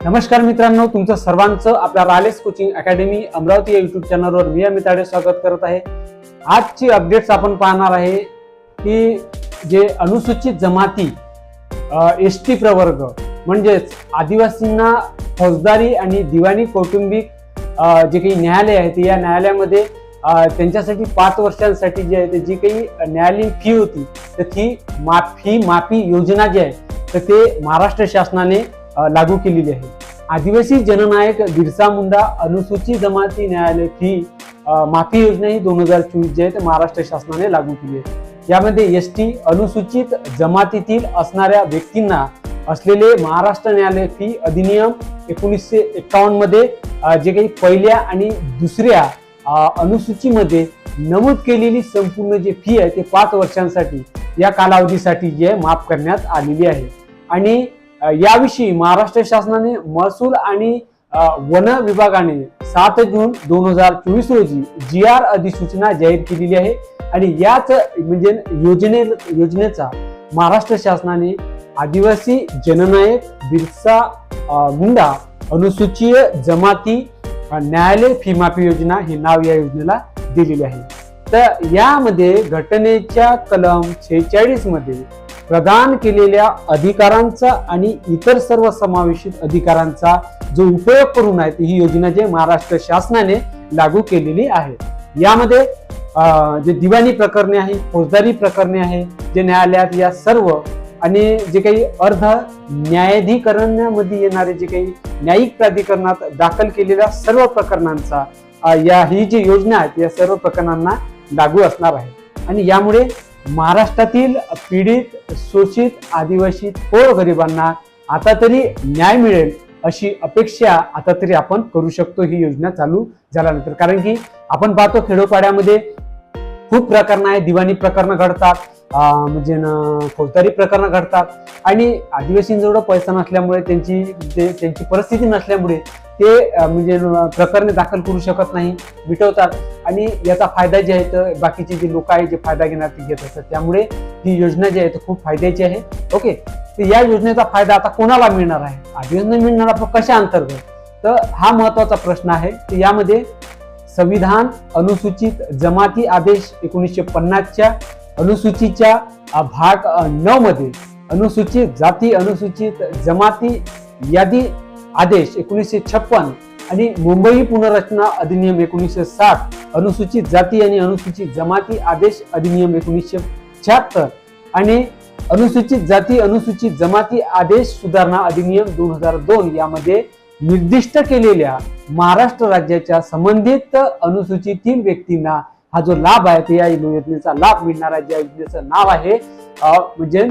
नमस्कार मित्रांनो तुमचं सर्वांचं आपल्या रालेस कोचिंग अकॅडमी अमरावती या युट्यूब चॅनलवर मी मिताडे स्वागत करत आहे. आजची अपडेट्स आपण पाहणार आहे की जे अनुसूचित जमाती एस टी प्रवर्ग म्हणजेच आदिवासींना फौजदारी आणि दिवाणी कौटुंबिक जे काही न्यायालय आहे ते या न्यायालयामध्ये त्यांच्यासाठी पाच वर्षांसाठी जे आहे ते जी काही न्यायालयीन फी होती तर ती माफी माफी योजना जी आहे तर ते महाराष्ट्र शासनाने लागू केलेली आहे. आदिवासी जननायक बिरसा मुंडा अनुसूचित जमाती न्यायालय फी माफी योजना ही दोन हजार चोवीस जी आहे ते महाराष्ट्र शासनाने लागू केली आहे. यामध्ये एस टी अनुसूचित जमातीतील असणाऱ्या व्यक्तींना असलेले महाराष्ट्र न्यायालय फी अधिनियम एकोणीसशे एक्कावन्नमध्ये जे काही पहिल्या आणि दुसऱ्या अनुसूचीमध्ये नमूद केलेली संपूर्ण जी फी आहे ते पाच वर्षांसाठी या कालावधीसाठी जे आहे माफ करण्यात आलेली आहे. आणि याविषयी महाराष्ट्र शासनाने महसूल आणि वन विभागाने सात जून दोन हजार चोवीस रोजी जी आर अधिसूचना जाहीर केलेली आहे आणि याच म्हणजे योजने योजनेचा महाराष्ट्र शासनाने आदिवासी जननायक बिरसा मुंडा अनुसूचीय जमाती न्यायालय फी माफी योजना हे नाव या योजनेला दिलेले आहे. तर यामध्ये घटनेच्या कलम छेचाळीसमध्ये प्रदान केलेल्या अधिकारांचा आणि इतर सर्व समावेशित अधिकारांचा जो उपयोग करून आहे ही योजना जे महाराष्ट्र शासनाने लागू केलेली आहे. यामध्ये जे दिवाणी प्रकरणे आहे फौजदारी प्रकरणे आहे जे न्यायालयात या सर्व आणि जे काही अर्ध न्यायाधिकरणामध्ये येणारे जे काही न्यायिक प्राधिकरणात दाखल केलेल्या सर्व प्रकरणांचा या ही जी योजना आहेत या सर्व प्रकरणांना लागू असणार आहे. आणि यामुळे महाराष्ट्रातील पीडित शोषित आदिवासी थोर गरिबांना आता तरी न्याय मिळेल अशी अपेक्षा आता तरी आपण करू शकतो ही योजना चालू झाल्यानंतर. कारण की आपण पाहतो खेडोपाड्यामध्ये खूप प्रकरणं आहे दिवाणी प्रकरणं घडतात म्हणजे फौजदारी प्रकरणं घडतात. आणि आदिवासींजवळ पैसा नसल्यामुळे त्यांची म्हणजे त्यांची परिस्थिती नसल्यामुळे ते म्हणजे प्रकरणे दाखल करू शकत नाही मिटवतात. आणि याचा फायदा जे आहे तर बाकीचे जे लोक आहेत जे फायदा घेणार ते घेत असतात. त्यामुळे ही योजना जी आहे ती खूप फायद्याची आहे. ओके? तर या योजनेचा फायदा आता कोणाला मिळणार आहे? आदिवासींना मिळणार आपण कशा अंतर्गत? तर हा महत्त्वाचा प्रश्न आहे. तर यामध्ये संविधान अनुसूचित जमाती आदेश एकोणीसशे पन्नासच्या अनुसूचीच्या भाग नऊ मध्ये अनुसूचित जाती अनुसूचित जमाती यादी आदेश एकोणीसशे छप्पन आणि मुंबई पुनर्रचना अधिनियम एकोणीसशे साठ अनुसूचित जाती आणि अनुसूचित जमाती आदेश अधिनियम एकोणीसशे शहात्तर आणि अनुसूचित जाती अनुसूचित जमाती आदेश सुधारणा अधिनियम दोन हजार दोन यामध्ये निर्दिष्ट केलेल्या महाराष्ट्र राज्याच्या संबंधित अनुसूचितील व्यक्तींना हा जो लाभ आहे ते या योजनेचा लाभ मिळणार आहे ज्या योजनेचं नाव आहे म्हणजे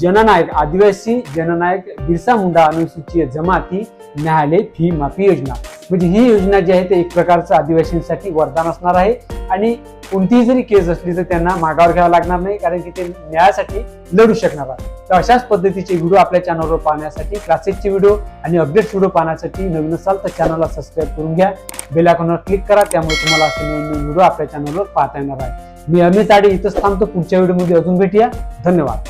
जननायक आदिवासी जननायक बिरसा मुंडा अनुसूचित जमाती न्यायालय फी माफी योजना. म्हणजे ही योजना जी आहे ते एक प्रकारचं आदिवासींसाठी वरदान असणार आहे. आणि कोणतीही जरी केस असली तर त्यांना मागावर घ्यावं लागणार नाही कारण की ते न्यायासाठी लढू शकणार आहे तर अशाच पद्धतीचे व्हिडिओ आपल्या चॅनलवर पाहण्यासाठी क्लासेसचे व्हिडिओ आणि अपडेट्स व्हिडिओ पाहण्यासाठी नवीन असाल तर चॅनलला सबस्क्राईब करून घ्या. बेल आयकॉनवर क्लिक करा त्यामुळे तुम्हाला असे नवीन नवीन व्हिडिओ आपल्या चॅनलवर पाहता येणार आहे मी अमित आडे इथंच थांबतो. पुढच्या व्हिडिओमध्ये अजून भेटूया. धन्यवाद.